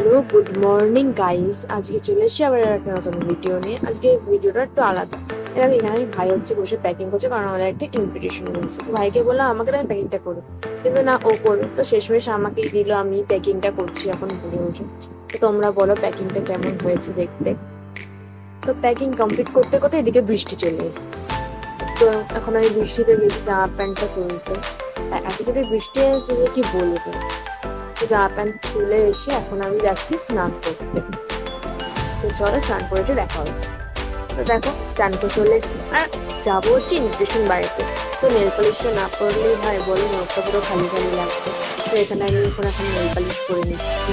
Hello, good morning guys আজকে চলে এসেছি আবার একটা নতুন ভিডিও নিয়ে। আজকে ভিডিওটা একটু আলাদা। এখানে এখানে ভাই হচ্ছে বসে প্যাকিং করছে, কারণ আমাদের একটা ইনভিটেশন রয়েছে ভাইকে বললাম, আমাকে আমি প্যাকিংটা করো। কিন্তু না, ও করবে তো শেষমেশ আমাকেই দিল, আমি প্যাকিংটা করছি এখন ঘুরে বসে তো তোমরা বলো প্যাকিংটা কেমন হয়েছে দেখতে? তো প্যাকিং কমপ্লিট করতে করতে এদিকে বৃষ্টি চলে এসেছে। তো এখন আমি বৃষ্টিতে গেছি জামা প্যান্টটা আর এত বৃষ্টি এসেছে যে কি বলব? জামা প্যান্ট তুলে এসে এখন আমি যাচ্ছি স্নান করতে। তো চলো স্নান করে দেখা হচ্ছে। তো দেখো চান করে চলে এসেছি। আর যাব হচ্ছে ইনভিটেশন বাড়িতে। তো নেল পালিশটা না পরলেই হয় বলে মুখটা পুরো খালি খালি লাগছে। তো এখানে আমি এখন এখন নেল পলিশ করে নিচ্ছি।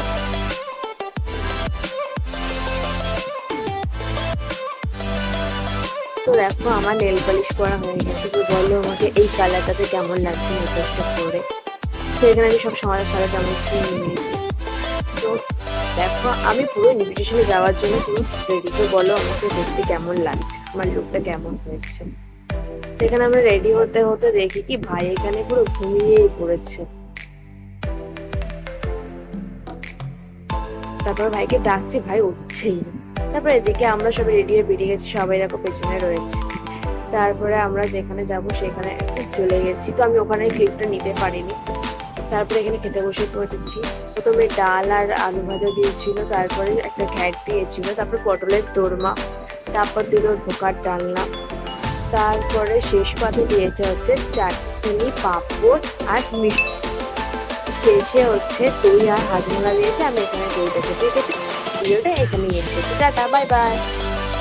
তো দেখো, আমার নেল পলিশ করা হয়ে গেছে। বলো আমাকে এই কালারটাতে কেমন লাগছে মেকআপটা করে তো এখানে আমি সব সামান্য সারা নিয়ে তো দেখো, আমি পুরো ইনভিটেশনে যাওয়ার জন্য পুরো রেডি তো বলো আমাকে দেখতে কেমন লাগছে, আমার লুকটা কেমন হয়েছে। তো এখানে আমরা রেডি হতে হতে দেখি কি ভাই এখানে পুরো ঘুমিয়েই পড়েছে। তারপর ভাইকে ডাকছি, ভাই উঠছেই। তারপর এদিকে আমরা সবাই রেডি হয়ে বেরিয়ে গেছি, সবাই দেখো পেছনে রয়েছে। তারপরে আমরা যেখানে যাব সেখানে চলে গেছি। তো আমি ওখানে ক্লিপটা নিতে পারিনি। তারপরে এখানে খেতে বসে পড়েছি। প্রথমে ডাল আর আলু ভাজা দিয়েছিল, তারপরে একটা ঘ্যাট দিয়েছিল, তারপর পটলের দোরমা, তারপর দিল ধোকার ডালনা, তারপরে শেষ পাতে দিয়েছে হচ্ছে চাটনি, পাঁপড় আর মিষ্টি। শেষে হচ্ছে দই আর হাজমোলা দিয়েছে, আমি এখানে দইটা খেতে খেতে ভিডিওটা এখানে করছি। টাটা, বাই বাই।